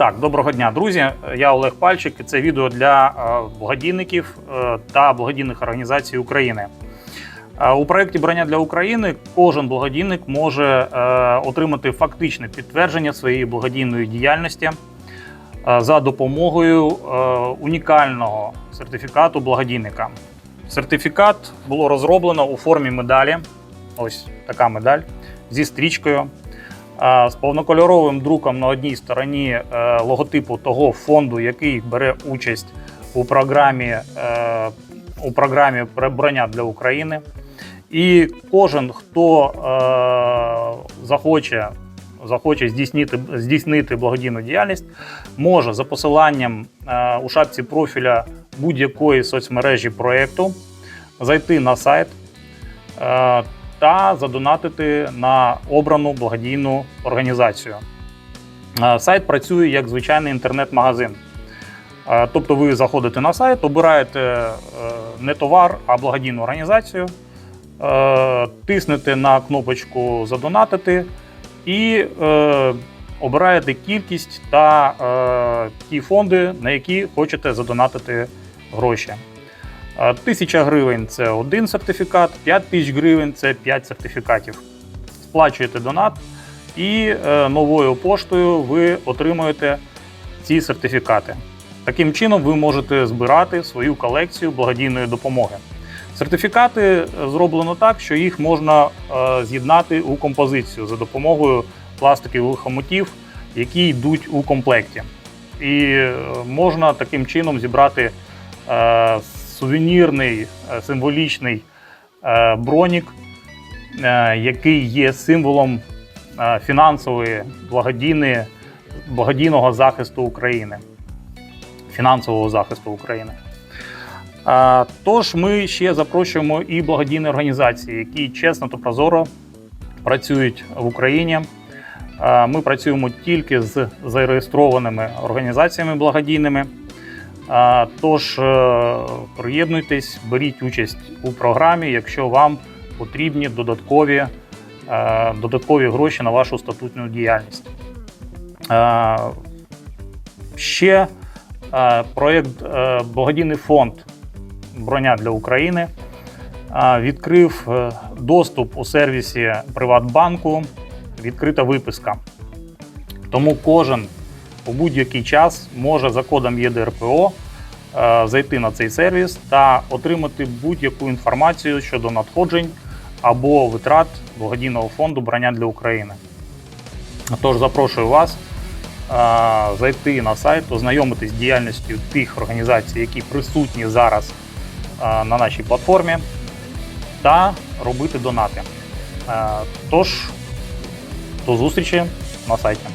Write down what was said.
Так, доброго дня, друзі. Я Олег Пальчик. і Це відео для е, благодійників е, та благодійних організацій України. Е, У проєкті Броня для України кожен благодійник може отримати фактичне підтвердження своєї благодійної діяльності за допомогою унікального сертифікату благодійника. Сертифікат було розроблено у формі медалі. Ось така медаль зі стрічкою. З повнокольоровим друком на одній стороні е, логотипу того фонду, який бере участь у програмі, е, у програмі «Броня для України. І кожен, хто е, захоче, захоче здійснити, здійснити благодійну діяльність, може за посиланням у шапці профіля будь-якої соцмережі проєкту зайти на сайт. Та задонатити на обрану благодійну організацію. Е, Сайт працює як звичайний інтернет-магазин. Е, Тобто ви заходите на сайт, обираєте е, не товар, а благодійну організацію, тиснете на кнопочку Задонатити і обираєте кількість та ті фонди, на які хочете задонатити гроші. Е, Тисяча гривень це один сертифікат, 5 тисяч гривень це 5 сертифікатів. Сплачуєте донат, і е, новою поштою ви отримуєте ці сертифікати. Таким чином, ви можете збирати свою колекцію благодійної допомоги. Сертифікати е, зроблено так, що їх можна е, з'єднати у композицію за допомогою пластикових хомутів, які йдуть у комплекті. І можна таким чином зібрати сувенірний е, символічний е, бронік, е, який є символом фінансової благодійної, благодійного захисту України. Фінансового захисту України. Тож ми ще запрошуємо і благодійні організації, які чесно та прозоро працюють в Україні. Ми працюємо тільки з зареєстрованими організаціями благодійними. Тож е, приєднуйтесь, беріть участь у програмі, якщо вам потрібні додаткові, е, додаткові гроші на вашу статутну діяльність. Е, Ще проєкт Благодійний фонд Броня для України відкрив доступ у сервісі Приватбанку, відкрита виписка. Тому кожен у будь-який час може за кодом ЄДРПО е, зайти на цей сервіс та отримати будь-яку інформацію щодо надходжень або витрат благодійного фонду Броня для України. Тож запрошую вас е, зайти на сайт, ознайомитись з діяльністю тих організацій, які присутні зараз е, на нашій платформі, та робити донати. Тож, до зустрічі на сайті.